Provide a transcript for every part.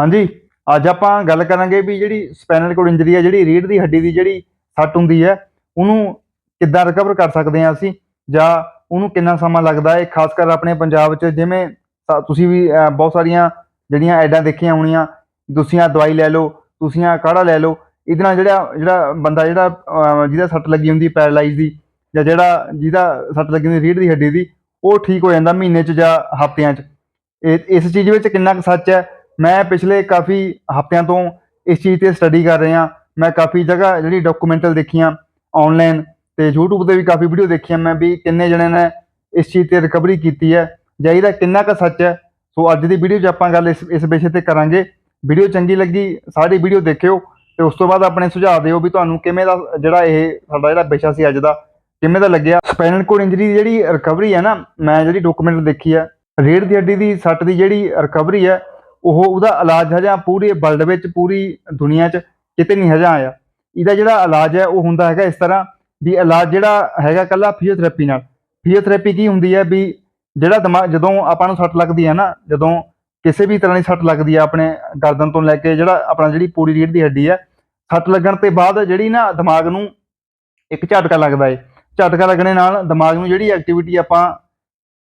ਹਾਂਜੀ, ਅੱਜ ਆਪਾਂ ਗੱਲ ਕਰਾਂਗੇ ਵੀ ਜਿਹੜੀ ਸਪਾਈਨਲ ਕੋਡ ਇੰਜਰੀ ਹੈ ਜਿਹੜੀ ਰੀੜ੍ਹ ਦੀ ਹੱਡੀ ਦੀ ਜਿਹੜੀ ਸੱਟ ਹੁੰਦੀ ਹੈ, ਉਹਨੂੰ ਕਿੱਦਾਂ ਰਿਕਵਰ ਕਰ ਸਕਦੇ ਹਾਂ ਅਸੀਂ ਜਾਂ ਉਹਨੂੰ ਕਿੰਨਾ ਸਮਾਂ ਲੱਗਦਾ ਹੈ? ਖਾਸ ਕਰ ਆਪਣੇ ਪੰਜਾਬ 'ਚ ਜਿਵੇਂ ਸਾ- ਤੁਸੀਂ ਵੀ ਬਹੁਤ ਸਾਰੀਆਂ ਜਿਹੜੀਆਂ ਐਡਾਂ ਦੇਖੀਆਂ ਹੋਣੀਆਂ, ਤੁਸੀਂ ਆਹ ਦਵਾਈ ਲੈ ਲਓ, ਤੁਸੀਂ ਆਹ ਕਾੜਾ ਲੈ ਲਓ, ਇਹਦੇ ਨਾਲ ਜਿਹੜਾ ਜਿਹੜਾ ਬੰਦਾ ਜਿਹੜਾ ਜਿਹਦਾ ਸੱਟ ਲੱਗੀ ਹੁੰਦੀ ਪੈਰਲਾਈਜ਼ ਦੀ ਜਾਂ ਜਿਹੜਾ ਜਿਹਦਾ ਸੱਟ ਲੱਗੀ ਹੁੰਦੀ ਰੀੜ੍ਹ ਦੀ ਹੱਡੀ ਦੀ, ਉਹ ਠੀਕ ਹੋ ਜਾਂਦਾ ਮਹੀਨੇ 'ਚ ਜਾਂ ਹਫ਼ਤਿਆਂ 'ਚ। ਇਹ, ਇਸ ਚੀਜ਼ ਵਿੱਚ ਕਿੰਨਾ ਕੁ ਸੱਚ ਹੈ? ਮੈਂ ਪਿਛਲੇ ਕਾਫੀ ਹਫ਼ਤਿਆਂ ਤੋਂ ਇਸ ਚੀਜ਼ ਤੇ ਸਟੱਡੀ ਕਰ ਰਿਹਾ। ਮੈਂ ਕਾਫੀ ਜਗ੍ਹਾ ਜਿਹੜੀ ਡਾਕੂਮੈਂਟਲ ਦੇਖੀਆਂ ਆਨਲਾਈਨ ਤੇ YouTube ਤੇ ਵੀ ਕਾਫੀ ਵੀਡੀਓ ਦੇਖੀਆਂ। ਮੈਂ ਵੀ ਕਿੰਨੇ ਜਣੇ ਨੇ ਇਸ ਚੀਜ਼ ਤੇ ਰਿਕਵਰੀ ਕੀਤੀ ਹੈ। ਜਾਂ ਇਹਦਾ ਕਿੰਨਾ ਕੁ ਸੱਚ ਹੈ। ਸੋ ਅੱਜ ਦੀ ਵੀਡੀਓ 'ਚ ਆਪਾਂ ਗੱਲ ਇਸ ਇਸ ਵਿਸ਼ੇ ਤੇ ਕਰਾਂਗੇ। ਵੀਡੀਓ ਚੰਗੀ ਲੱਗੀ, ਸਾਰੀ ਵੀਡੀਓ ਦੇਖਿਓ ਤੇ ਉਸ ਤੋਂ ਬਾਅਦ ਆਪਣੇ ਸੁਝਾਅ ਦਿਓ ਵੀ ਤੁਹਾਨੂੰ ਕਿਵੇਂ ਦਾ ਜਿਹੜਾ ਇਹ ਸਾਡਾ ਜਿਹੜਾ ਵਿਸ਼ਾ ਸੀ ਅੱਜ ਦਾ, ਕਿਵੇਂ ਦਾ ਲੱਗਿਆ। ਸਪਾਈਨਲ ਕੋਡ ਇੰਜਰੀ ਦੀ ਜਿਹੜੀ ਰਿਕਵਰੀ ਹੈ ਨਾ, ਮੈਂ ਜਿਹੜੀ ਡਾਕੂਮੈਂਟ ਦੇਖੀ ਹੈ ਰੀੜ੍ਹ ਦੀ ਹੱਡੀ ਦੀ ਸੱਟ ਦੀ ਜਿਹੜੀ ਰਿਕਵਰੀ ਹੈ ਉਹ ਉਹਦਾ ਇਲਾਜ ਹਜਾ ਪੂਰੇ ਵਰਲਡ ਵਿੱਚ ਪੂਰੀ ਦੁਨੀਆ 'ਚ ਕਿਤੇ ਨਹੀਂ ਹਜਾ ਆਇਆ। ਇਹਦਾ ਜਿਹੜਾ ਇਲਾਜ ਹੈ, ਉਹ ਹੁੰਦਾ ਹੈਗਾ ਇਸ ਤਰ੍ਹਾਂ ਵੀ ਇਲਾਜ ਜਿਹੜਾ ਹੈਗਾ ਕੱਲਾ ਫਿਜ਼ੀਓਥੈਰੇਪੀ ਨਾਲ। ਫਿਜ਼ੀਓਥੈਰੇਪੀ ਕੀ ਹੁੰਦੀ ਹੈ ਵੀ ਜਿਹੜਾ ਦਿਮਾਗ, ਜਦੋਂ ਆਪਾਂ ਨੂੰ ਸੱਟ ਲੱਗਦੀ ਹੈ ਨਾ, ਜਦੋਂ ਕਿਸੇ ਵੀ ਤਰ੍ਹਾਂ ਦੀ ਸੱਟ ਲੱਗਦੀ ਹੈ ਆਪਣੇ ਗਰਦਨ ਤੋਂ ਲੈ ਕੇ ਜਿਹੜਾ ਆਪਣਾ ਜਿਹੜੀ ਪੂਰੀ ਰੀੜ੍ਹ ਦੀ ਹੱਡੀ ਹੈ, ਸੱਟ ਲੱਗਣ ਤੇ ਬਾਅਦ ਜਿਹੜੀ ਨਾ ਦਿਮਾਗ ਨੂੰ ਇੱਕ ਝਟਕਾ ਲੱਗਦਾ ਏ। ਝਟਕਾ ਲੱਗਣੇ ਨਾਲ ਦਿਮਾਗ ਨੂੰ ਜਿਹੜੀ ਐਕਟੀਵਿਟੀ ਆਪਾਂ,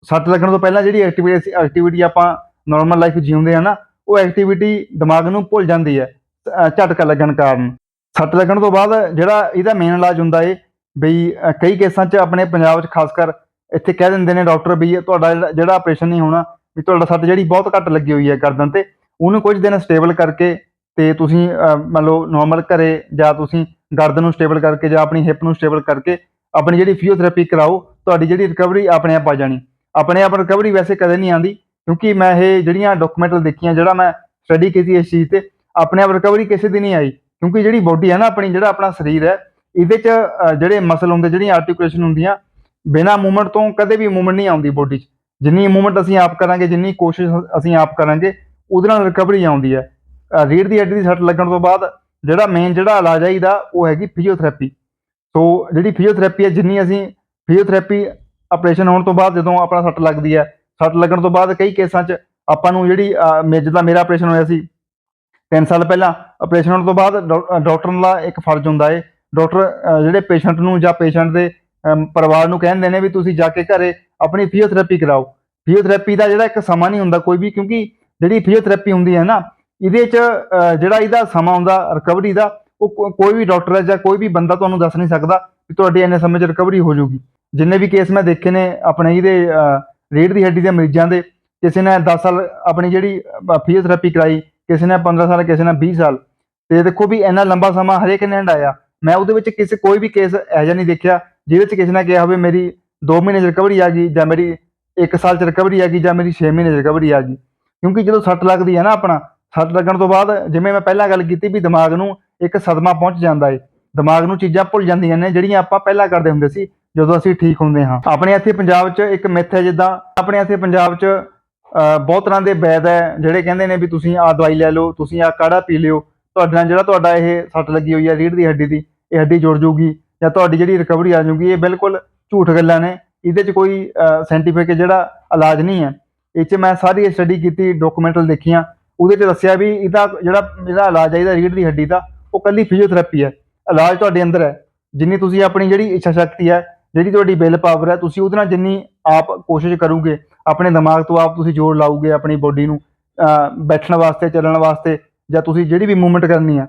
ਸੱਟ ਲੱਗਣ ਤੋਂ ਪਹਿਲਾਂ ਜਿਹੜੀ ਐਕਟੀਵਿਟੀ ਐਕਟੀਵਿਟੀ ਆਪਾਂ ਨਾਰਮਲ ਲਾਈਫ ਜਿਉਂਦੇ ਆ ਨਾ, ਉਹ ਐਕਟੀਵਿਟੀ ਦਿਮਾਗ ਨੂੰ ਭੁੱਲ ਜਾਂਦੀ ਹੈ ਝਟਕਾ ਲੱਗਣ ਕਾਰਨ। ਸੱਟ ਲੱਗਣ ਤੋਂ ਬਾਅਦ ਜਿਹੜਾ ਇਹਦਾ ਮੇਨ ਇਲਾਜ ਹੁੰਦਾ ਏ, ਬਈ ਕਈ ਕੇਸਾਂ 'ਚ ਆਪਣੇ ਪੰਜਾਬ 'ਚ ਖਾਸ ਕਰ ਇੱਥੇ ਕਹਿ ਦਿੰਦੇ ਨੇ ਡਾਕਟਰ ਵੀ ਤੁਹਾਡਾ ਜਿਹੜਾ- ਆਪਰੇਸ਼ਨ ਨਹੀਂ ਹੋਣਾ, ਵੀ ਤੁਹਾਡਾ ਸੱਟ ਜਿਹੜੀ ਬਹੁਤ ਘੱਟ ਲੱਗੀ ਹੋਈ ਹੈ ਗਰਦਨ ਤੇ, ਉਹਨੂੰ ਕੁਝ ਦਿਨ ਸਟੇਬਲ ਕਰਕੇ ਤੇ ਤੁਸੀਂ ਮੰਨ ਲਓ ਨਾਰਮਲ ਘਰੇ ਜਾਂ ਤੁਸੀਂ ਗਰਦਨ ਨੂੰ ਸਟੇਬਲ ਕਰਕੇ ਜਾਂ ਆਪਣੀ ਹਿਪ ਨੂੰ ਸਟੇਬਲ ਕਰਕੇ ਆਪਣੀ ਜਿਹੜੀ ਫਿਜ਼ੀਓਥੈਰੇਪੀ ਕਰਾਓ, ਤੁਹਾਡੀ ਜਿਹੜੀ ਰਿਕਵਰੀ ਆਪਣੇ ਆਪ ਆ ਜਾਣੀ। ਆਪਣੇ ਆਪ ਰਿਕਵਰੀ ਵੈਸੇ ਕਦੇ ਨਹੀਂ ਆਂਦੀ ਕਿਉਂਕਿ ਮੈਂ ਇਹ ਜਿਹੜੀਆਂ ਡਾਕੂਮੈਂਟਲ ਦੇਖੀਆਂ ਜਿਹੜਾ ਮੈਂ ਸਟੱਡੀ ਕੀਤੀ ਇਸ ਚੀਜ਼ ਤੇ ਆਪਣੇ ਆਪ ਰਿਕਵਰੀ ਕਿਸੇ ਦੀ ਨਹੀਂ ਆਈ। ਕਿਉਂਕਿ ਜਿਹੜੀ ਬੋਡੀ ਹੈ ਨਾ ਆਪਣੀ ਜਿਹੜਾ ਆਪਣਾ ਸਰੀਰ ਹੈ ਇਹਦੇ 'ਚ ਜਿਹੜੇ ਮਸਲ ਹੁੰਦੇ ਜਿਹੜੀਆਂ ਆਰਟੀਕੂਲੇਸ਼ਨ ਹੁੰਦੀਆਂ ਬਿਨਾ ਮੂਵਮੈਂਟ ਤੋਂ ਕਦੇ ਵੀ ਮੂਵਮੈਂਟ ਨਹੀਂ ਆਉਂਦੀ ਬੋਡੀ 'ਚ। ਜਿੰਨੀ ਮੂਵਮੈਂਟ ਅਸੀਂ ਆਪ ਕਰਾਂਗੇ ਜਿੰਨੀ ਕੋਸ਼ਿਸ਼ ਅਸੀਂ ਆਪ ਕਰਾਂਗੇ ਉਹਦੇ ਨਾਲ ਰਿਕਵਰੀ ਆਉਂਦੀ ਹੈ। ਅਹ, ਰੀੜ੍ਹ ਦੀ ਹੱਡੀ ਦੀ ਸੱਟ ਲੱਗਣ ਤੋਂ ਬਾਅਦ ਜਿਹੜਾ ਮੇਨ ਜਿਹੜਾ ਇਲਾਜ ਹੈ ਇਹਦਾ ਉਹ ਹੈਗੀ ਫਿਜ਼ੀਓਥੈਰੇਪੀ ਸੋ ਜਿਹੜੀ ਫਿਜ਼ੀਓਥੈਰੇਪੀ ਹੈ ਜਿੰਨੀ ਅਸੀਂ ਫਿਜ਼ੀਓਥੈਰੇਪੀ ਆਪਰੇਸ਼ਨ ਹੋਣ ਤੋਂ ਬਾਅਦ ਜਦੋਂ ਆਪਣਾ ਸੱਟ ਲੱਗਦੀ ਹੈ ਸੱਟ ਲੱਗਣ ਤੋਂ ਬਾਅਦ ਕਈ ਕੇਸਾਂ 'ਚ ਆਪਾਂ ਨੂੰ ਜਿਹੜੀ ਅਹ, ਮੇ- ਜਿੱਦਾਂ ਮੇਰਾ ਆਪਰੇਸ਼ਨ ਹੋਇਆ ਸੀ 3 ਸਾਲ ਪਹਿਲਾਂ ਆਪਰੇਸ਼ਨ ਹੋਣ ਤੋਂ ਬਾਅਦ ਡਾਕ- ਡਾਕਟਰ ਦਾ ਇੱਕ ਫਰਜ਼ ਹੁੰਦਾ ਏ। ਡਾਕਟਰ ਜਿਹੜੇ ਪੇਸ਼ੈਂਟ ਨੂੰ ਜਾਂ ਪੇਸ਼ੈਂਟ ਦੇ ਪਰਿਵਾਰ ਨੂੰ ਕਹਿੰਦੇ ਨੇ ਵੀ ਤੁਸੀਂ ਜਾ ਕੇ ਘਰੇ ਆਪਣੀ ਫਿਜ਼ੀਓਥੈਰੇਪੀ ਕਰਾਓ। ਫਿਜ਼ੀਓਥੈਰੇਪੀ ਦਾ ਜਿਹੜਾ ਇੱਕ ਸਮਾਂ ਨਹੀਂ ਹੁੰਦਾ ਕੋਈ ਵੀ ਕਿਉਂਕਿ ਜਿਹੜੀ ਫਿਜ਼ੀਓਥੈਰੇਪੀ ਹੁੰਦੀ ਹੈ ਨਾ ਇਹਦੇ 'ਚ ਜਿਹੜਾ ਇਹਦਾ ਸਮਾਂ ਹੁੰਦਾ ਰਿਕਵਰੀ ਦਾ ਉਹ ਕੋਈ ਵੀ ਡਾਕਟਰ ਹੈ ਜਾਂ ਕੋਈ ਵੀ ਬੰਦਾ ਤੁਹਾਨੂੰ ਦੱਸ ਨਹੀਂ ਸਕਦਾ ਕਿ ਤੁਹਾਡੀ ਇੰਨੇ ਸਮੇਂ 'ਚ ਰਿਕਵਰੀ ਹੋ ਜਾਊਗੀ। ਜਿੰਨੇ ਵੀ ਕੇਸ ਮੈਂ ਦੇਖੇ ਨੇ ਆਪਣੇ ਇਹਦੇ ਅਹ, ਦੀ ਹੱਡੀ ਦੇ ਮਰੀਜ਼ਾਂ ਦੇ ਕਿਸੇ ਨੇ 10 ਸਾਲ ਆਪਣੀ ਜਿਹੜੀ ਫਿਜ਼ੀਓਥੈਰੇਪੀ ਕਰਾਈ ਕਿਸੇ ਨੇ 15 ਸਾਲ ਕਿਸੇ ਨੇ 20 ਸਾਲ। ਤੇ ਦੇਖੋ ਵੀ ਇੰਨਾ ਲੰਬਾ ਸਮਾਂ ਹਰੇਕ ਨੇ ਹੰਡਾਇਆ ਮੈਂ ਉਹਦੇ ਵਿੱਚ ਕਿਸੇ ਕੋਈ ਵੀ ਕੇਸ ਇਹੋ ਜਿਹਾ ਨਹੀਂ ਦੇਖਿਆ ਜਿਹਦੇ ਵਿੱਚ ਕਿਸੇ ਨੇ ਕਿਹਾ ਹੋਵੇ ਮੇਰੀ 2 ਮਹੀਨੇ 'ਚ ਰਿਕਵਰੀ ਆ ਗਈ ਜਾਂ ਮੇਰੀ 1 ਸਾਲ 'ਚ ਰਿਕਵਰੀ ਆ ਗਈ ਜਾਂ ਮੇਰੀ 6 ਮਹੀਨੇ 'ਚ ਰਿਕਵਰੀ ਆ ਗਈ। ਕਿਉਂਕਿ ਜਦੋਂ ਸੱਟ ਲੱਗਦੀ ਹੈ ਨਾ ਆਪਣਾ ਸੱਟ ਲੱਗਣ ਤੋਂ ਬਾਅਦ ਜਿਵੇਂ ਮੈਂ ਪਹਿਲਾਂ ਗੱਲ ਕੀਤੀ ਵੀ ਦਿਮਾਗ ਨੂੰ ਇੱਕ ਸਦਮਾ ਪਹੁੰਚ ਜਾਂਦਾ ਏ। ਦਿਮਾਗ ਨੂੰ ਚੀਜ਼ਾਂ ਭੁੱਲ ਜਾਂਦੀਆਂ ਨੇ ਜਿਹੜੀਆਂ ਆਪਾਂ ਪਹਿਲਾਂ ਕਰਦੇ ਹੁੰਦੇ ਸੀ। ਜਦੋਂ ਅਸੀਂ ਠੀਕ ਹੁੰਦੇ ਹਾਂ। ਆਪਣੇ ਇੱਥੇ ਪੰਜਾਬ 'ਚ ਇੱਕ ਮਿੱਥ ਹੈ ਜਿੱਦਾਂ, ਆਪਣੇ ਇੱਥੇ ਪੰਜਾਬ 'ਚ ਬਹੁਤ ਤਰ੍ਹਾਂ ਦੇ ਵੈਦ ਹੈ, ਜਿਹੜੇ ਕਹਿੰਦੇ ਨੇ ਵੀ ਤੁਸੀਂ ਆਹ ਦਵਾਈ ਲੈ ਲਓ, ਤੁਸੀਂ ਆਹ ਕਾੜਾ ਪੀ ਲਿਓ। ਤੁਹਾਡੇ ਨਾਲ ਜਿਹੜਾ ਤੁਹਾਡਾ ਇਹ ਸੱਟ ਲੱਗੀ ਹੋਈ ਹੈ, ਰੀੜ੍ਹ ਦੀ ਹੱਡੀ ਦੀ, ਇਹ ਹੱਡੀ ਜੁੜ ਜੂਗੀ ਜਾਂ ਤੁਹਾਡੀ ਜਿਹੜੀ ਰਿਕਵਰੀ ਆ ਜੂਗੀ, ਇਹ ਬਿਲਕੁਲ ਝੂਠ ਗੱਲਾਂ ਨੇ। ਇਹਦੇ 'ਚ ਕੋਈ ਸਾਇੰਟੀਫਿਕ ਜਿਹੜਾ ਇਲਾਜ ਨਹੀਂ ਹੈ। ਇਹ 'ਚ ਮੈਂ ਸਾਰੀ ਸਟੱਡੀ ਕੀਤੀ ਡਾਕੂਮੈਂਟਲ ਦੇਖੀਆਂ। ਉਹਦੇ 'ਚ ਦੱਸਿਆ ਵੀ ਇਹਦਾ ਜਿਹੜਾ ਜਿਹੜਾ ਇਲਾਜ ਹੈ, ਇਹਦਾ ਰੀੜ੍ਹ ਦੀ ਹੱਡੀ ਦਾ, ਉਹ ਕੱਲੀ ਫਿਜ਼ੀਓਥੈਰੇਪੀ ਹੈ। ਇਲਾਜ ਤੁਹਾਡੇ ਅੰਦਰ ਹੈ। ਜਿੰਨੀ ਤੁਸੀਂ ਆਪਣੀ ਜਿਹੜੀ ਇੱਛਾ ਸ਼ਕਤੀ ਹੈ ਜਿਹੜੀ ਤੁਹਾਡੀ ਵਿਲ ਪਾਵਰ ਹੈ, ਤੁਸੀਂ ਉਹਦੇ ਨਾਲ ਜਿੰਨੀ ਆਪ ਕੋਸ਼ਿਸ਼ ਕਰੋਗੇ, ਆਪਣੇ ਦਿਮਾਗ ਤੋਂ ਆਪ ਤੁਸੀਂ ਜੋਰ ਲਾਓਗੇ ਆਪਣੀ ਬੋਡੀ ਨੂੰ ਬੈਠਣ ਵਾਸਤੇ, ਚੱਲਣ ਵਾਸਤੇ, ਜਾਂ ਤੁਸੀਂ ਜਿਹੜੀ ਵੀ ਮੂਵਮੈਂਟ ਕਰਨੀ ਆ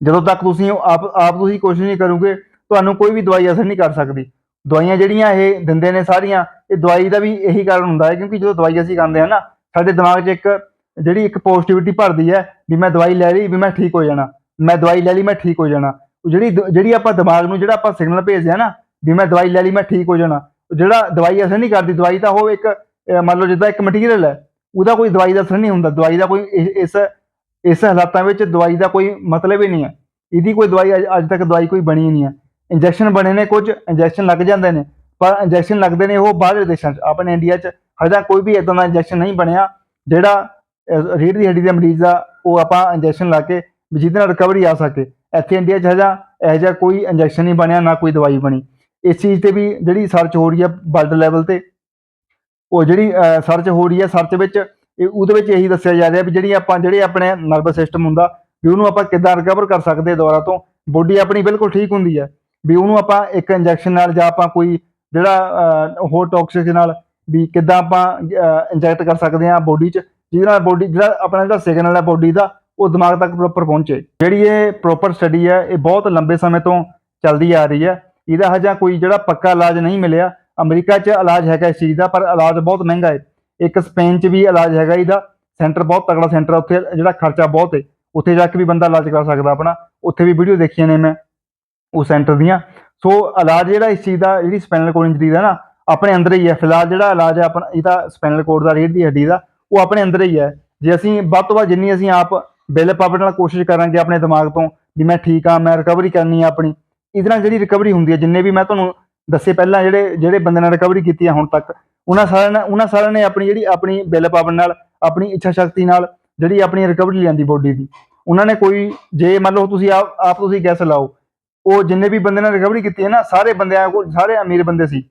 ਜਦੋਂ ਤੱਕ ਤੁਸੀਂ ਆਪ ਆਪ ਤੁਸੀਂ ਕੋਸ਼ਿਸ਼ ਨਹੀਂ ਕਰੋਗੇ, ਤੁਹਾਨੂੰ ਕੋਈ ਵੀ ਦਵਾਈ ਅਸਰ ਨਹੀਂ ਕਰ ਸਕਦੀ। ਦਵਾਈਆਂ ਜਿਹੜੀਆਂ ਇਹ ਦਿੰਦੇ ਨੇ ਸਾਰੀਆਂ, ਇਹ ਦਵਾਈ ਦਾ ਵੀ ਇਹੀ ਕਾਰਨ ਹੁੰਦਾ ਹੈ, ਕਿਉਂਕਿ ਜਦੋਂ ਦਵਾਈ ਅਸੀਂ ਖਾਂਦੇ ਹਾਂ ਨਾ, ਸਾਡੇ ਦਿਮਾਗ 'ਚ ਇੱਕ, ਜਿਹੜੀ ਇੱਕ ਪੋਜ਼ਿਟਿਵਿਟੀ ਭਰਦੀ ਹੈ, ਵੀ ਮੈਂ ਦਵਾਈ ਲੈ ਲਈ, ਵੀ ਮੈਂ ਠੀਕ ਹੋ ਜਾਣਾ। ਮੈਂ ਦਵਾਈ ਲੈ ਲਈ, ਮੈਂ ਠੀਕ ਹੋ ਜਾਣਾ। ਜਿਹੜੀ ਜਿਹੜੀ ਆਪਾਂ ਦਿਮਾਗ ਨੂੰ, ਜਿਹੜਾ ਆਪਾਂ ਸਿਗਨਲ ਭੇਜਦੇ ਆ ਨਾ ਵੀ ਮੈਂ ਦਵਾਈ ਲੈ ਲਈ ਮੈਂ ਠੀਕ ਹੋ ਜਾਣਾ। ਜਿਹੜਾ ਦਵਾਈ ਅਸਰ ਨਹੀਂ ਕਰਦੀ ਦਵਾਈ ਤਾਂ ਉਹ ਇੱਕ ਮੰਨ ਲਓ ਜਿੱਦਾਂ ਇੱਕ ਮਟੀਰੀਅਲ ਹੈ ਉਹਦਾ ਕੋਈ ਦਵਾਈ ਦਾ ਅਸਰ ਨਹੀਂ ਹੁੰਦਾ। ਦਵਾਈ ਦਾ ਕੋਈ ਇਸ ਇਸ ਹਾਲਾਤਾਂ ਵਿੱਚ ਦਵਾਈ ਦਾ ਕੋਈ ਮਤਲਬ ਹੀ ਨਹੀਂ ਹੈ। ਇਹਦੀ ਕੋਈ ਦਵਾਈ ਅੱਜ- ਤੱਕ ਦਵਾਈ ਕੋਈ ਬਣੀ ਨਹੀਂ ਹੈ। ਇੰਜੈਕਸ਼ਨ ਬਣੇ ਨੇ ਕੁਝ ਇੰਜੈਕਸ਼ਨ ਲੱਗ ਜਾਂਦੇ ਨੇ। ਪਰ ਇੰਜੈਕਸ਼ਨ ਲੱਗਦੇ ਨੇ ਉਹ ਬਾਹਰਲੇ ਦੇਸ਼ਾਂ 'ਚ। ਆਪਣੇ ਇੰਡੀਆ 'ਚ ਹਜੇ ਕੋਈ ਵੀ ਇਦਾਂ ਦਾ ਇੰਜੈਕਸ਼ਨ ਨਹੀਂ ਬਣਿਆ ਜਿਹੜਾ ਅਹ, ਰੀੜ੍ਹ ਦੀ ਹੱਡੀ ਦੇ ਮਰੀਜ਼ ਦਾ ਉਹ ਆਪਾਂ ਇੰਜੈਕਸ਼ਨ ਲਾ ਕੇ ਵੀ ਜਿਹਦੇ ਨਾਲ ਰਿਕਵਰੀ ਆ ਸਕੇ। ਇੱਥੇ ਇੰਡੀਆ 'ਚ ਹਜੇ ਇਹੋ ਜਿਹਾ ਕੋਈ ਇੰਜੈਕਸ਼ਨ ਨਹੀਂ ਬਣਿਆ ਨਾ ਕੋਈ ਦਵਾਈ ਬਣੀ। ਇਸ ਚੀਜ਼ ਤੇ ਵੀ ਜਿਹੜੀ ਸਰਚ ਹੋ ਰਹੀ ਹੈ ਵਰਲਡ ਲੈਵਲ ਤੇ, ਉਹ ਜਿਹੜੀ ਸਰਚ ਹੋ ਰਹੀ ਹੈ ਸਰਚ ਵਿੱਚ, ਇਹ ਉਹਦੇ ਵਿੱਚ ਇਹੀ ਦੱਸਿਆ ਜਾ ਰਿਹਾ ਵੀ ਜਿਹੜੀ ਆਪਾਂ, ਜਿਹੜੇ ਆਪਣੇ ਨਰਵਸ ਸਿਸਟਮ ਹੁੰਦਾ ਵੀ ਉਹਨੂੰ ਆਪਾਂ ਕਿੱਦਾਂ ਰਿਕਵਰ ਕਰ ਸਕਦੇ ਹਾਂ ਦੁਬਾਰਾ ਤੋਂ, ਬੋਡੀ ਆਪਣੀ ਬਿਲਕੁਲ ਠੀਕ ਹੁੰਦੀ ਹੈ, ਵੀ ਉਹਨੂੰ ਆਪਾਂ ਇੱਕ ਇੰਜੈਕਸ਼ਨ ਨਾਲ ਜਾਂ ਆਪਾਂ ਕੋਈ ਜਿਹੜਾ ਹੋਰ ਟੌਕਸਿਕ ਨਾਲ ਵੀ ਕਿੱਦਾਂ ਆਪਾਂ ਇੰਜੈਕਟ ਕਰ ਸਕਦੇ ਹਾਂ ਬੋਡੀ 'ਚ, ਜਿਹਦੇ ਨਾਲ ਬੋਡੀ ਜਿਹੜਾ ਆਪਣਾ ਜਿਹੜਾ ਸਿਗਨਲ ਹੈ ਬੋਡੀ ਦਾ, ਉਹ ਦਿਮਾਗ ਤੱਕ ਪ੍ਰੋਪਰ ਪਹੁੰਚੇ। ਜਿਹੜੀ ਇਹ ਪ੍ਰੋਪਰ ਸਟੱਡੀ ਹੈ, ਇਹ ਬਹੁਤ ਲੰਬੇ ਸਮੇਂ ਤੋਂ ਚੱਲਦੀ ਆ ਰਹੀ ਹੈ। ਇਹਦਾ ਹਜਾ ਕੋਈ ਜਿਹੜਾ ਪੱਕਾ ਇਲਾਜ ਨਹੀਂ ਮਿਲਿਆ। ਅਮਰੀਕਾ 'ਚ ਇਲਾਜ ਹੈਗਾ ਇਸ ਚੀਜ਼ ਦਾ, ਪਰ ਇਲਾਜ ਬਹੁਤ ਮਹਿੰਗਾ ਹੈ। ਇੱਕ ਸਪੇਨ 'ਚ ਵੀ ਇਲਾਜ ਹੈਗਾ ਇਹਦਾ। ਸੈਂਟਰ ਬਹੁਤ ਤਕੜਾ ਸੈਂਟਰ ਹੈ ਉੱਥੇ ਜਿਹੜਾ ਖਰਚਾ ਬਹੁਤ ਹੈ। ਉੱਥੇ ਜਾ ਕੇ ਵੀ ਬੰਦਾ ਇਲਾਜ ਕਰਾ ਸਕਦਾ ਆਪਣਾ। ਉੱਥੇ ਵੀ ਵੀਡੀਓ ਦੇਖੀਆਂ ਨੇ ਮੈਂ ਉਸ ਸੈਂਟਰ ਦੀਆਂ। ਸੋ ਇਲਾਜ ਜਿਹੜਾ ਇਸ ਚੀਜ਼ ਦਾ, ਜਿਹੜੀ ਸਪਾਈਨਲ ਕੋਡ ਇੰਜਰੀ ਦਾ ਨਾ, ਆਪਣੇ ਅੰਦਰ ਹੀ ਹੈ। ਫਿਲਹਾਲ ਜਿਹੜਾ ਇਲਾਜ ਹੈ ਆਪਣਾ ਇਹਦਾ ਸਪਾਈਨਲ ਕੋਡ ਦਾ ਰੀੜ ਦੀ ਹੱਡੀ ਦਾ, ਉਹ ਆਪਣੇ ਅੰਦਰ ਹੀ ਹੈ। ਜੇ ਅਸੀਂ ਵੱਧ ਤੋਂ ਵੱਧ ਜਿੰਨੀ ਅਸੀਂ ਆਪ ਬਿਲ ਪਾਵਰ ਨਾਲ ਕੋਸ਼ਿਸ਼ ਕਰਾਂਗੇ ਆਪਣੇ ਦਿਮਾਗ ਤੋਂ, ਵੀ ਮੈਂ ਠੀਕ ਆ ਮੈਂ ਰਿਕਵਰੀ ਕਰਨੀ ਆ ਆਪਣੀ ਇਹਦੇ ਨਾਲ ਜਿਹੜੀ ਰਿਕਵਰੀ ਹੁੰਦੀ ਹੈ, ਜਿੰਨੇ ਵੀ ਮੈਂ ਤੁਹਾਨੂੰ ਦੱਸੇ ਪਹਿਲਾਂ ਜਿਹੜੇ ਜਿਹੜੇ ਬੰਦੇ ਨਾਲ ਰਿਕਵਰੀ ਕੀਤੀ ਹੈ ਹੁਣ ਤੱਕ, ਉਹਨਾਂ ਸਾਰਿਆਂ ਨੇ ਉਹਨਾਂ ਸਾਰਿਆਂ ਨੇ ਆਪਣੀ ਜਿਹੜੀ ਆਪਣੀ ਬਿੱਲ ਪਾਵਰ ਨਾਲ, ਆਪਣੀ ਇੱਛਾ ਸ਼ਕਤੀ ਨਾਲ ਜਿਹੜੀ ਆਪਣੀ ਰਿਕਵਰੀ ਲਿਆਂਦੀ ਬੋਡੀ ਦੀ। ਉਹਨਾਂ ਨੇ ਕੋਈ, ਜੇ ਮੰਨ ਲਓ ਤੁਸੀਂ ਆਪ ਆਪ ਤੁਸੀਂ ਗੈਸ ਲਾਓ, ਉਹ ਜਿੰਨੇ ਵੀ ਬੰਦੇ ਨਾਲ ਰਿਕਵਰੀ ਕੀਤੀ ਹੈ ਨਾ, ਸਾਰੇ ਬੰਦਿਆਂ ਕੋਲ, ਸਾਰੇ ਅਮੀਰ ਬੰਦੇ ਸੀ।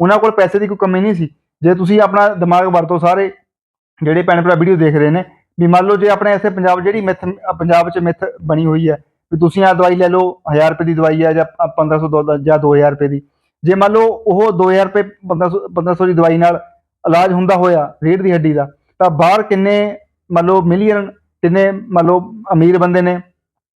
ਉਹਨਾਂ ਕੋਲ ਪੈਸੇ ਦੀ ਕੋਈ ਕਮੀ ਨਹੀਂ ਸੀ। ਜੇ ਤੁਸੀਂ ਆਪਣਾ ਦਿਮਾਗ ਵਰਤੋ ਸਾਰੇ, ਜਿਹੜੇ ਭੈਣ ਭਰਾ ਵੀਡੀਓ ਦੇਖ ਰਹੇ ਨੇ, ਵੀ ਮੰਨ ਲਓ ਜੇ ਆਪਣੇ ਇੱਥੇ ਪੰਜਾਬ, ਜਿਹੜੀ ਮਿੱਥ ਪੰਜਾਬ 'ਚ ਮਿੱਥ ਬਣੀ ਹੋਈ ਹੈ ਵੀ ਤੁਸੀਂ ਆ ਦਵਾਈ ਲੈ ਲਓ 1000 ਰੁਪਏ ਦੀ ਦਵਾਈ ਆ ਜਾਂ 1500 ਦੋ- ਜਾਂ 2000 ਰੁਪਏ ਦੀ। ਜੇ ਮੰਨ ਲਓ ਉਹ 2000 ਰੁਪਏ 1500 1500 ਦੀ ਦਵਾਈ ਨਾਲ ਇਲਾਜ ਹੁੰਦਾ ਹੋਇਆ ਰੀੜ ਦੀ ਹੱਡੀ ਦਾ, ਤਾਂ ਬਾਹਰ ਕਿੰਨੇ ਮੰਨ ਲਓ ਮਿਲੀਅਨ ਕਿੰਨੇ ਮੰਨ ਲਓ ਅਮੀਰ ਬੰਦੇ ਨੇ,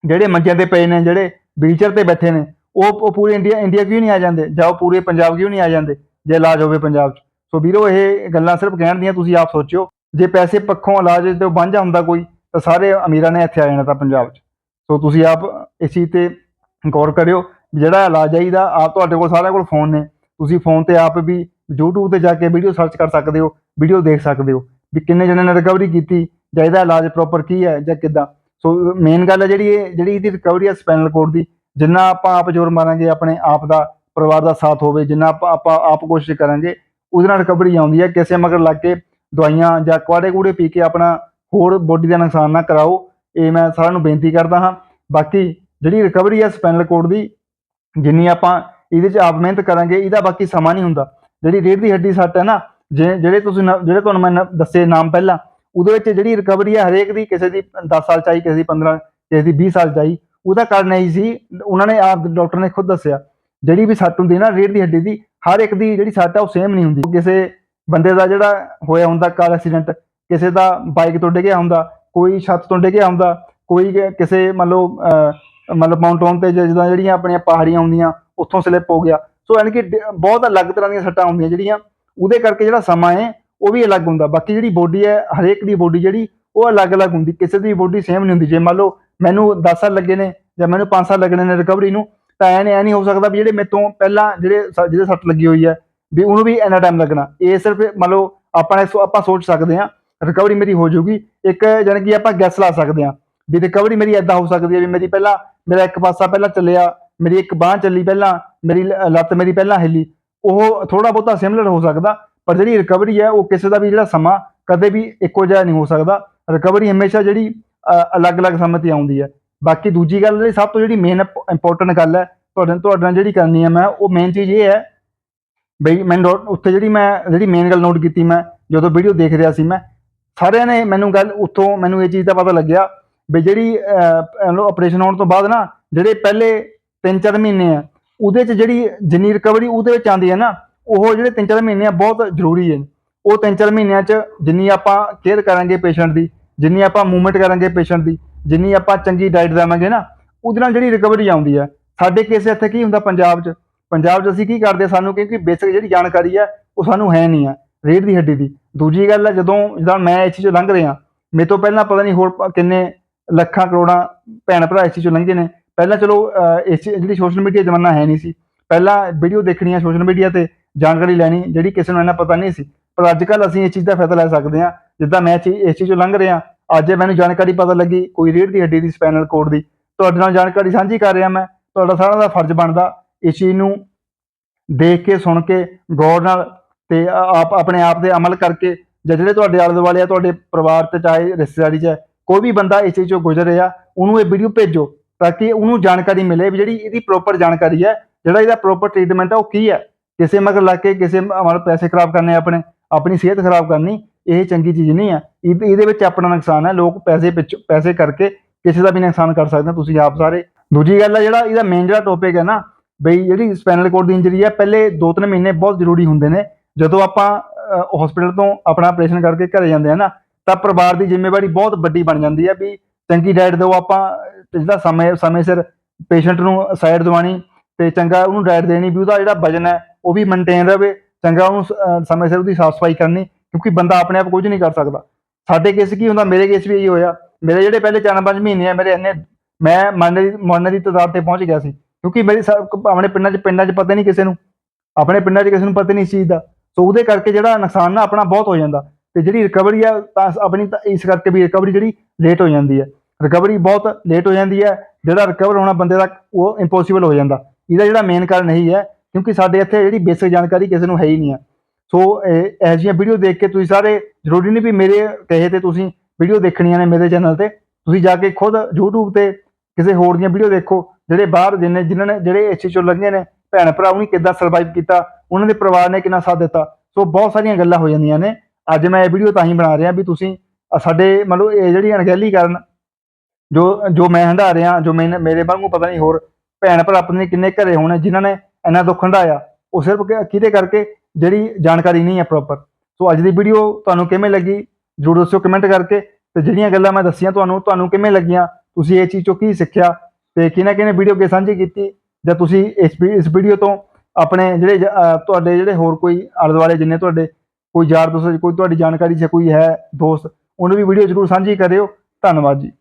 ਜਿਹੜੇ ਮੰਜਿਆਂ ਤੇ ਪਏ ਨੇ, ਜਿਹੜੇ ਵੀਲਚੇਅਰ ਤੇ ਬੈਠੇ ਨੇ, ਉਹ ਉਹ ਪੂਰੇ ਇੰਡੀਆ ਇੰਡੀਆ ਕਿਉਂ ਨਹੀਂ ਆ ਜਾਂਦੇ? ਜਾਂ ਉਹ ਪੂਰੇ ਪੰਜਾਬ ਕਿਉਂ ਨਹੀਂ ਆ ਜਾਂਦੇ? ਜੇ ਇਲਾਜ ਹੋਵੇ ਪੰਜਾਬ 'ਚ। ਸੋ ਵੀਰੋ, ਇਹ ਗੱਲਾਂ ਸਿਰਫ ਕਹਿਣ ਦੀਆਂ, ਤੁਸੀਂ ਆਪ ਸੋਚਿਓ। ਜੇ ਪੈਸੇ ਪੱਖੋਂ ਇਲਾਜ ਤੇ ਵਾਂਝਾ ਹੁੰਦਾ ਕੋਈ, ਤਾਂ ਸਾਰੇ ਅਮੀਰਾਂ ਨੇ ਇੱਥੇ ਆ ਜਾਣਾ ਤਾਂ ਪੰਜਾਬ 'ਚ। ਸੋ ਤੁਸੀਂ ਆਪ ਇਸ ਚੀਜ਼ ਤੇ ਗੌਰ ਕਰਿਓ ਵੀ ਜਿਹੜਾ ਇਲਾਜ ਹੈ ਆਪ ਤੁਹਾਡੇ ਕੋਲ ਸਾਰਿਆਂ ਕੋਲ ਫੋਨ ਨੇ। ਤੁਸੀਂ ਫੋਨ ਤੇ ਆਪ ਵੀ YouTube ਤੇ ਜਾ ਕੇ ਵੀਡੀਓ ਸਰਚ ਕਰ ਸਕਦੇ ਹੋ ਵੀਡੀਓ ਦੇਖ ਸਕਦੇ ਹੋ ਵੀ ਕਿੰਨੇ ਜਣੇ ਨੇ ਰਿਕਵਰੀ ਕੀਤੀ ਜਾਂ ਇਹਦਾ ਇਲਾਜ ਪ੍ਰੋਪਰ ਕੀ ਹੈ ਜਾਂ ਕਿੱਦਾਂ। ਸੋ ਮੇਨ ਗੱਲ ਹੈ ਜਿਹੜੀ ਇਹ, ਜਿਹੜੀ ਇਹਦੀ ਰਿਕਵਰੀ ਹੈ ਸਪਾਈਨਲ ਕੋਡ ਦੀ, ਜਿੰਨਾ ਆਪਾਂ ਆਪ ਜ਼ੋਰ ਮਾਰਾਂਗੇ, ਆਪਣੇ ਆਪ ਦਾ ਪਰਿਵਾਰ ਦਾ ਸਾਥ ਹੋਵੇ, ਜਿੰਨਾ ਆਪਾਂ ਆਪਾਂ ਆਪ ਕੋਸ਼ਿਸ਼ ਕਰਾਂਗੇ, ਉਹਦੇ ਨਾਲ ਰਿਕਵਰੀ ਆਉਂਦੀ ਹੈ। ਕਿਸੇ ਮਗਰ ਲੱਗ ਕੇ ਦਵਾਈਆਂ ਜਾਂ ਕੁਆੜੇ ਕੂੜੇ ਪੀ ਕੇ ਆਪਣਾ ਹੋਰ ਬੋਡੀ ਦਾ ਨੁਕਸਾਨ ਨਾ ਕਰਾਓ। ਇਹ ਮੈਂ ਸਾਰਿਆਂ ਨੂੰ ਬੇਨਤੀ ਕਰਦਾ ਹਾਂ। ਬਾਕੀ ਜਿਹੜੀ ਰਿਕਵਰੀ ਹੈ ਸਪਾਈਨਲ ਕੋਡ ਦੀ, ਜਿੰਨੀ ਆਪਾਂ ਇਹਦੇ 'ਚ ਆਪ ਮਿਹਨਤ ਕਰਾਂਗੇ, ਇਹਦਾ ਬਾਕੀ ਸਮਾਂ ਨਹੀਂ ਹੁੰਦਾ। ਜਿਹੜੀ ਰੀੜ ਦੀ ਹੱਡੀ ਸੱਟ ਹੈ ਨਾ, ਜੇ- ਜਿਹੜੇ ਤੁਸੀਂ ਨ- ਜਿਹੜੇ ਤੁਹਾਨੂੰ ਮੈਂ ਨ- ਦੱਸੇ ਨਾਮ ਪਹਿਲਾਂ, ਉਹਦੇ ਵਿੱਚ ਜਿਹੜੀ ਰਿਕਵਰੀ ਹੈ ਹਰੇਕ ਦੀ, ਕਿਸੇ ਦੀ 10 ਸਾਲ ਚਾਹੀ ਕਿਸੇ ਦੀ 15 ਕਿਸੇ ਦੀ 20 ਸਾਲ ਚਾਹੀ ਉਹਦਾ ਕਾਰਨ ਇਹੀ ਸੀ, ਉਹਨਾਂ ਨੇ ਆਪ ਡਾਕਟਰ ਨੇ ਖੁਦ ਦੱਸਿਆ। ਜਿਹੜੀ ਵੀ ਸੱਟ ਹੁੰਦੀ ਨਾ ਰੀੜ ਦੀ ਹੱਡੀ ਦੀ, ਹਰ ਇੱਕ ਦੀ ਜਿਹੜੀ ਸੱਟ ਹੈ ਉਹ ਸੇਮ ਨਹੀਂ ਹੁੰਦੀ। ਕਿਸੇ ਬੰਦੇ ਦਾ ਜਿਹੜਾ ਹੋਇਆ ਹੁੰਦਾ, ਕਾਰ ਐਕਸੀਡੈਂਟ ਕਿਸੇ ਦਾ ਬਾਈਕ ਤੋਂ ਡਿੱਗਿਆ ਹੁੰਦਾ ਕੋਈ ਛੱਤ ਤੋਂ ਡਿੱਗਿਆ ਆਉਂਦਾ ਕੋਈ ਕਿ- ਕਿਸੇ ਮੰਨ ਲਓ ਅਹ, ਮੰਨ ਲਓ ਤੇ ਜਿੱਦਾਂ ਜਿਹੜੀਆਂ ਆਪਣੀਆਂ ਪਹਾੜੀਆਂ ਹੁੰਦੀਆਂ ਉੱਥੋਂ ਸਲਿੱਪ ਹੋ ਗਿਆ। ਸੋ ਯਾਨੀ ਕਿ ਡ- ਬਹੁਤ ਅਲੱਗ ਤਰ੍ਹਾਂ ਦੀਆਂ ਸੱਟਾਂ ਹੁੰਦੀਆਂ ਜਿਹੜੀਆਂ ਉਹਦੇ ਕਰਕੇ ਜਿਹੜਾ ਸਮਾਂ ਹੈ ਉਹ ਵੀ ਅਲੱਗ ਹੁੰਦਾ। ਬਾਕੀ ਜਿਹੜੀ ਬੋਡੀ ਹੈ ਹਰੇਕ ਦੀ ਬੋਡੀ ਜਿਹੜੀ ਉਹ ਅਲੱਗ-ਅਲੱਗ ਹੁੰਦੀ। ਕਿਸੇ ਦੀ ਬੋਡੀ ਸੇਮ ਨਹੀਂ ਹੁੰਦੀ। ਜੇ ਮੰਨ ਲਓ ਮੈਨੂੰ 10 ਸਾਲ ਲੱਗੇ ਨੇ ਜਾਂ ਮੈਨੂੰ 5 ਸਾਲ ਲੱਗਣੇ ਨੇ ਰਿਕਵਰੀ ਨੂੰ ਤਾਂ ਐ ਨਹੀਂ ਐ ਨਹੀਂ ਹੋ ਸਕਦਾ ਵੀ ਜਿਹੜੇ ਮੇਰੇ ਤੋਂ ਪਹਿਲਾਂ ਜਿਹੜੇ ਸ- ਜਿਹਦੇ ਸੱਟ ਲੱਗੀ ਹੋਈ ਹੈ ਵੀ ਉਹਨੂੰ ਵੀ ਇੰਨਾ ਟਾਈਮ ਲੱਗਣਾ। ਇਹ ਸਿਰਫ ਮੰਨ ਲਓ ਆਪਾਂ ਨੇ ਸੋ- ਆਪਾਂ ਸੋਚ ਸਕਦੇ ਹਾਂ ਰਿਕਵਰੀ ਮੇਰੀ ਹੋ ਜਾਊਗੀ। ਇੱਕ ਜਾਣੀ ਕਿ ਆਪਾਂ ਗੈਸ ਲਾ ਸਕਦੇ ਹਾਂ ਵੀ ਰਿਕਵਰੀ ਮੇਰੀ ਐਦਾਂ ਹੋ ਸਕਦੀ ਹੈ ਵੀ ਮੇਰੀ ਪਹਿਲਾਂ, ਮੇਰਾ ਇੱਕ ਪਾਸਾ ਪਹਿਲਾਂ ਚੱਲਿਆ, ਮੇਰੀ ਇੱਕ ਬਾਹ ਚੱਲੀ ਪਹਿਲਾਂ, ਮੇਰੀ ਲੱਤ ਮੇਰੀ ਪਹਿਲਾਂ ਹਿੱਲੀ। ਉਹ ਥੋੜਾ ਬਹੁਤਾ ਸਿਮਿਲਰ ਹੋ ਸਕਦਾ, ਪਰ ਜਿਹੜੀ ਰਿਕਵਰੀ ਹੈ ਉਹ ਕਿਸੇ ਦਾ ਵੀ ਜਿਹੜਾ ਸਮਾਂ ਕਦੇ ਵੀ ਇੱਕੋ ਜਿਹਾ ਨਹੀਂ ਹੋ ਸਕਦਾ। ਰਿਕਵਰੀ ਹਮੇਸ਼ਾ ਜਿਹੜੀ ਅਲੱਗ-ਅਲੱਗ ਸਮੇਂ ਤੇ ਆਉਂਦੀ ਹੈ। ਬਾਕੀ ਦੂਜੀ ਗੱਲ ਜਿਹੜੀ ਸਭ ਤੋਂ ਜਿਹੜੀ ਮੇਨ ਇੰਪੋਰਟੈਂਟ ਗੱਲ ਹੈ, ਤੁਹਾਡੇ ਤੁਹਾਡੇ ਨਾਲ ਜਿਹੜੀ ਕਰਨੀ ਹੈ ਮੈਂ, ਉਹ ਮੇਨ ਚੀਜ਼ ਇਹ ਹੈ ਬਈ ਮੈਂ ਉੱਥੇ ਜਿਹੜੀ ਮੈਂ, ਜਿਹੜੀ ਮੇਨ ਗੱਲ ਨੋਟ ਕੀਤੀ ਮੈਂ, ਜਦੋਂ ਵੀਡੀਓ ਦੇਖ ਰਿਹਾ ਸੀ ਮੈਂ ਸਾਰਿਆਂ ਨੇ ਮੈਨੂੰ ਗੱਲ ਉੱਥੋਂ ਮੈਨੂੰ ਇਹ ਚੀਜ਼ ਦਾ ਪਤਾ ਲੱਗਿਆ ਵੀ ਜਿਹੜੀ ਆਪਰੇਸ਼ਨ ਹੋਣ ਤੋਂ ਬਾਅਦ ਨਾ ਜਿਹੜੇ ਪਹਿਲੇ 3-4 ਮਹੀਨੇ ਆ, ਉਹਦੇ 'ਚ ਜਿਹੜੀ ਜਿੰਨੀ ਰਿਕਵਰੀ ਉਹਦੇ ਵਿੱਚ ਆਉਂਦੀ ਹੈ ਨਾ, ਉਹ ਜਿਹੜੇ 3-4 ਮਹੀਨੇ ਆ ਬਹੁਤ ਜ਼ਰੂਰੀ ਹੈ। ਉਹ 3-4 ਮਹੀਨਿਆਂ 'ਚ ਜਿੰਨੀ ਆਪਾਂ ਕੇਅਰ ਕਰਾਂਗੇ ਪੇਸ਼ੈਂਟ ਦੀ, ਜਿੰਨੀ ਆਪਾਂ ਮੂਵਮੈਂਟ ਕਰਾਂਗੇ ਪੇਸ਼ੈਂਟ ਦੀ, ਜਿੰਨੀ ਆਪਾਂ ਚੰਗੀ ਡਾਈਟ ਦੇਵਾਂਗੇ ਨਾ, ਉਹਦੇ ਨਾਲ ਜਿਹੜੀ ਰਿਕਵਰੀ ਆਉਂਦੀ ਹੈ। ਸਾਡੇ ਕੇਸ ਇੱਥੇ ਕੀ ਹੁੰਦਾ ਪੰਜਾਬ 'ਚ? ਪੰਜਾਬ 'ਚ ਅਸੀਂ ਕੀ ਕਰਦੇ ਸਾਨੂੰ ਕਿਉਂਕਿ ਬੇਸਿਕ ਜਿਹੜੀ ਜਾਣਕਾਰੀ ਹੈ, ਉਹ ਸਾਨੂੰ ਹੈ ਨਹੀਂ ਆ ਰੀੜ ਦੀ ਹੱਡੀ ਦੀ। ਦੂਜੀ ਗੱਲ ਹੈ, ਜਦੋਂ ਜਦੋਂ ਮੈਂ ਇਸ ਚੀਜ਼ 'ਚੋਂ ਲੰਘ ਰਿਹਾ, ਮੇਰੇ ਤੋਂ ਪਹਿਲਾਂ ਪਤਾ ਨਹੀਂ ਹੋਰ ਕਿੰਨੇ ਲੱਖਾਂ ਕਰੋੜਾਂ ਭੈਣ ਭਰਾ ਇਸ ਚੀਜ਼ 'ਚੋਂ ਲੰਘੇ ਨੇ। ਪਹਿਲਾਂ ਚਲੋ ਇਸ ਚੀਜ਼- ਜਿਹੜੀ ਸੋਸ਼ਲ ਮੀਡੀਆ ਜ਼ਮਾਨਾ ਹੈ ਨਹੀਂ ਸੀ। ਪਹਿਲਾਂ ਵੀਡੀਓ ਦੇਖਣੀਆਂ ਸੋਸ਼ਲ ਮੀਡੀਆ ਤੇ ਜਾਣਕਾਰੀ ਲੈਣੀ, ਜਿਹੜੀ ਕਿਸੇ ਨੂੰ ਇੰਨਾ ਪਤਾ ਨਹੀਂ ਸੀ। ਪਰ ਅੱਜ ਕੱਲ ਅਸੀਂ ਇਸ ਚੀਜ਼ ਦਾ ਫਾਇਦਾ ਲੈ ਸਕਦੇ ਹਾਂ। ਜਿੱਦਾਂ ਮੈਂ ਚੀ- ਇਸ ਚੀਜ਼ 'ਚੋਂ ਲੰਘ ਰਿਹਾ, ਅੱਜ ਮੈਨੂੰ ਜਾਣਕਾਰੀ ਪਤਾ ਲੱਗੀ, ਕੋਈ ਰੀੜ ਦੀ ਹੱਡੀ ਦੀ ਸਪਾਈਨਲ ਕੋਡ ਦੀ। ਤੁਹਾਡੇ ਨਾਲ ਜਾਣਕਾਰੀ ਸਾਂਝੀ ਕਰ ਰਿਹਾ ਮੈਂ। ਤੁਹਾਡਾ ਸਾਰਿਆਂ ਦਾ ਫਰਜ਼ ਬਣਦਾ ਇਸ ਚੀਜ਼ ਨੂੰ ਦੇਖ ਕੇ, ਸੁਣ ਕੇ, ਗੌਰ ਨਾਲ ਤੇ ਆਪ ਆਪਣੇ ਆਪ ਦੇ ਅਮਲ ਕਰਕੇ ਜਾਂ ਜਿਹੜੇ ਤੁਹਾਡੇ ਆਲੇ ਦੁਆਲੇ ਆ, ਤੁਹਾਡੇ ਪਰਿਵਾਰ ਤੇ ਚਾਹੇ ਰਿਸ਼ਤੇਦਾਰੀ 'ਚ ਹੈ, ਕੋਈ ਵੀ ਬੰਦਾ ਇਸ ਚੀਜ਼ ਚੋਂ ਗੁਜ਼ਰ ਰਿਹਾ, ਉਹਨੂੰ ਇਹ ਵੀਡੀਓ ਭੇਜੋ ਤਾਂ ਕਿ ਉਹਨੂੰ ਜਾਣਕਾਰੀ ਮਿਲੇ ਵੀ ਜਿਹੜੀ ਇਹਦੀ ਪ੍ਰੋਪਰ ਜਾਣਕਾਰੀ ਹੈ, ਜਿਹੜਾ ਇਹਦਾ ਪ੍ਰੋਪਰ ਟ੍ਰੀਟਮੈਂਟ ਹੈ ਉਹ ਕੀ ਹੈ। ਕਿਸੇ ਮਗਰ ਲੱਗ ਕੇ ਕਿਸੇ ਮਤਲਬ ਪੈਸੇ ਖਰਾਬ ਕਰਨੇ ਆਪਣੇ, ਆਪਣੀ ਸਿਹਤ ਖਰਾਬ ਕਰਨੀ, ਇਹ ਚੰਗੀ ਚੀਜ਼ ਨਹੀਂ ਹੈ ਇਹਦੇ ਇਹਦੇ ਵਿੱਚ ਆਪਣਾ ਨੁਕਸਾਨ ਹੈ, ਲੋਕ ਪੈਸੇ ਪਿੱਛ, ਪੈਸੇ ਕਰਕੇ ਕਿਸੇ ਦਾ ਵੀ ਨੁਕਸਾਨ ਕਰ ਸਕਦੇ ਹੋ ਤੁਸੀਂ ਆਪ ਸਾਰੇ। ਦੂਜੀ ਗੱਲ ਹੈ ਜਿਹੜਾ ਇਹਦਾ ਮੇਨ ਜਿਹੜਾ ਟੌਪਿਕ ਹੈ ਨਾ, ਬਈ ਜਿਹੜੀ ਸਪਾਈਨਲ ਕੋਰਡ ਦੀ ਇੰਜਰੀ ਹੈ, ਪਹਿਲੇ 2-3 ਮਹੀਨੇ ਬਹੁਤ ਜ਼ਰੂਰੀ ਹੁੰਦੇ ਨੇ। ਜਦੋਂ ਆਪਾਂ ਹਸਪੀਟਲ ਤੋਂ ਆਪਣਾ ਆਪਰੇਸ਼ਨ ਕਰਕੇ ਘਰੇ ਜਾਂਦੇ ਆ ਨਾ, ਤਾਂ ਪਰਿਵਾਰ ਦੀ ਜ਼ਿੰਮੇਵਾਰੀ ਬਹੁਤ ਵੱਡੀ ਬਣ ਜਾਂਦੀ ਹੈ ਵੀ ਚੰਗੀ ਡਾਈਟ ਦਿਓ ਆਪਾਂ ਜਿਹੜਾ ਸਮੇਂ ਸਮੇਂ ਸਿਰ ਪੇਸ਼ੈਂਟ ਨੂੰ ਸਾਈਡ ਦਵਾਣੀ ਤੇ ਚੰਗਾ ਉਹਨੂੰ ਡਾਈਟ ਦੇਣੀ ਵੀ ਉਹਦਾ ਜਿਹੜਾ ਵਜਨ ਹੈ, ਉਹ ਵੀ ਮੇਨਟੇਨ ਰਵੇ, ਚੰਗਾ ਉਹਨੂੰ ਸਮੇਂ ਸਿਰ ਉਹਦੀ ਸਾਫ਼ ਸਫ਼ਾਈ ਕਰਨੀ, ਕਿਉਂਕਿ ਬੰਦਾ ਆਪਣੇ ਆਪ ਕੁਝ ਨਹੀਂ ਕਰ ਸਕਦਾ। ਸਾਡੇ ਕੇਸ ਕੀ ਹੁੰਦਾ, ਮੇਰੇ ਕੇਸ ਵੀ ਇਹੀ ਹੋਇਆ। ਮੇਰੇ ਜਿਹੜੇ ਪਹਿਲੇ 4-5 ਮਹੀਨੇ ਆ, ਮੇਰੇ ਇੰਨੇ, ਮੈਂ ਮਨ ਦੀ ਮਰਨ ਦੀ ਤਦਾਦ ਤੇ ਪਹੁੰਚ ਗਿਆ ਸੀ, ਕਿਉਂਕਿ ਮੇਰੀ ਸਾ- ਆਪਣੇ ਪਿੰਡਾਂ 'ਚ ਪਿੰਡਾਂ 'ਚ ਪਤਾ ਨਹੀਂ ਕਿਸੇ ਨੂੰ। ਆਪਣੇ ਪਿੰਡਾਂ 'ਚ ਕਿਸੇ ਨੂੰ ਪਤਾ ਨਹੀਂ ਇਸ ਚੀਜ਼ ਦਾ। ਸੋ ਉਹਦੇ ਕਰਕੇ ਜਿਹੜਾ ਨੁਕਸਾਨ ਨਾ ਆਪਣਾ ਬਹੁਤ ਹੋ ਜਾਂਦਾ ਤੇ ਜਿਹੜੀ ਰਿਕਵਰੀ ਆ ਤਾਂ ਆਪਣੀ ਤਾਂ ਇਸ ਕਰਕੇ ਵੀ ਰਿਕਵਰੀ ਜਿਹੜੀ ਲੇਟ ਹੋ ਜਾਂਦੀ ਹੈ। ਰਿਕਵਰੀ ਬਹੁਤ ਲੇਟ ਹੋ ਜਾਂਦੀ ਹੈ, ਜਿਹੜਾ ਰਿਕਵਰ ਹੋਣਾ ਬੰਦੇ ਦਾ ਉਹ ਇੰਪੋਸੀਬਲ ਹੋ ਜਾਂਦਾ। ਇਹਦਾ ਜਿਹੜਾ ਮੇਨ ਕਾਰਨ ਇਹੀ ਹੈ, ਕਿਉਂਕਿ ਸਾਡੇ ਇੱਥੇ ਜਿਹੜੀ ਬੇਸਿਕ ਜਾਣਕਾਰੀ ਕਿਸੇ ਨੂੰ ਹੈ ਹੀ ਨਹੀਂ ਹੈ। ਸੋ ਇਹ ਇਹੋ ਜਿਹੀਆਂ ਵੀਡੀਓ ਦੇਖ ਕੇ ਤੁਸੀਂ ਸਾਰੇ, ਜ਼ਰੂਰੀ ਨਹੀਂ ਵੀ ਮੇਰੇ ਕਹੇ ਤੇ ਤੁਸੀਂ ਵੀਡੀਓ ਦੇਖਣੀਆਂ ਨੇ ਮੇਰੇ ਚੈਨਲ ਤੇ। ਤੁਸੀਂ ਜਾ ਕੇ ਖੁਦ YouTube ਤੇ ਕਿਸੇ ਹੋਰ ਦੀਆਂ ਵੀਡੀਓ ਦੇਖੋ, ਜਿਹੜੇ ਬਾਹਰ ਜਿੰਨੇ ਜਿਨ੍ਹਾਂ ਨੇ ਜਿਹੜੇ ਇਸ ਚੀਜ਼ ਚੋਂ ਲੰਘੇ ਨੇ, ਭੈਣ ਭਰਾ ਉਹਨੇ ਕਿੱਦਾਂ ਸਰਵਾਈਵ ਕੀਤਾ ਉਹਨਾਂ ਦੇ ਪਰਿਵਾਰ ਨੇ ਕਿੰਨਾ ਸਾਥ ਦਿੱਤਾ। ਸੋ ਬਹੁਤ ਸਾਰੀਆਂ ਗੱਲਾਂ ਹੋ ਜਾਂਦੀਆਂ ਨੇ। ਅੱਜ ਮੈਂ ਇਹ ਵੀਡੀਓ ਤਾਂ ਹੀ ਬਣਾ ਰਿਹਾ ਵੀ ਤੁਸੀਂ, ਅ, ਸਾਡੇ ਮਤਲਬ ਇਹ ਜਿਹੜੀ ਅਣਗਹਿਲੀ ਕਰਨ ਜੋ ਜੋ ਮੈਂ ਹੰਢਾ ਰਿਹਾ, ਜੋ ਮੈਂ ਮੇਰੇ ਵਾਂਗੂ ਪਤਾ ਨਹੀਂ ਹੋਰ ਭੈਣ ਭਰਾ ਆਪਣੇ ਕਿੰਨੇ ਘਰੇ ਹੋਣੇ, ਜਿਨ੍ਹਾਂ ਨੇ ਇੰਨਾ ਦੁੱਖ ਹੰਢਾਇਆ, ਉਹ ਸਿਰਫ ਕਿ- ਕਿਹਦੇ ਕਰਕੇ? ਜਿਹੜੀ ਜਾਣਕਾਰੀ ਨਹੀਂ ਹੈ ਪ੍ਰੋਪਰ ਸੋ ਅੱਜ ਦੀ ਵੀਡੀਓ ਤੁਹਾਨੂੰ ਕਿਵੇਂ ਲੱਗੀ? ਜਰੂਰ ਦੱਸਿਓ ਕਮੈਂਟ ਕਰਕੇ। ਤੇ ਜਿਹੜੀਆਂ ਗੱਲਾਂ ਮੈਂ ਦੱਸੀਆਂ ਤੁਹਾਨੂੰ ਤੁਹਾਨੂੰ ਕਿਵੇਂ ਲੱਗੀਆਂ? ਤੁਸੀਂ ਇਹ ਚੀਜ਼ ਚੋਂ ਕੀ ਸਿੱਖਿਆ? ਤੇ ਕਿਹਨੇ ਕਿਹਨੇ ਵੀਡੀਓ ਕੇ ਸਾਂਝੀ ਕੀਤੀ? ਜਾਂ ਤੁਸੀਂ ਇਸ ਇਸ ਵੀਡੀਓ ਤੋਂ ਆਪਣੇ ਜਿਹੜੇ ਜ- ਅਹ ਤੁਹਾਡੇ ਜਿਹੜੇ ਹੋਰ ਕੋਈ ਆਲੇ ਦੁਆਲੇ ਜਿੰਨੇ ਤੁਹਾਡੇ ਕੋਈ ਯਾਰ ਦੋਸਤ, ਕੋਈ ਤੁਹਾਡੀ ਜਾਣਕਾਰੀ 'ਚ ਕੋਈ ਹੈ, ਦੋਸਤ, ਉਹਨੂੰ ਵੀ ਵੀਡੀਓ ਜਰੂਰ ਸਾਂਝੀ ਕਰਿਓ। ਧੰਨਵਾਦ ਜੀ।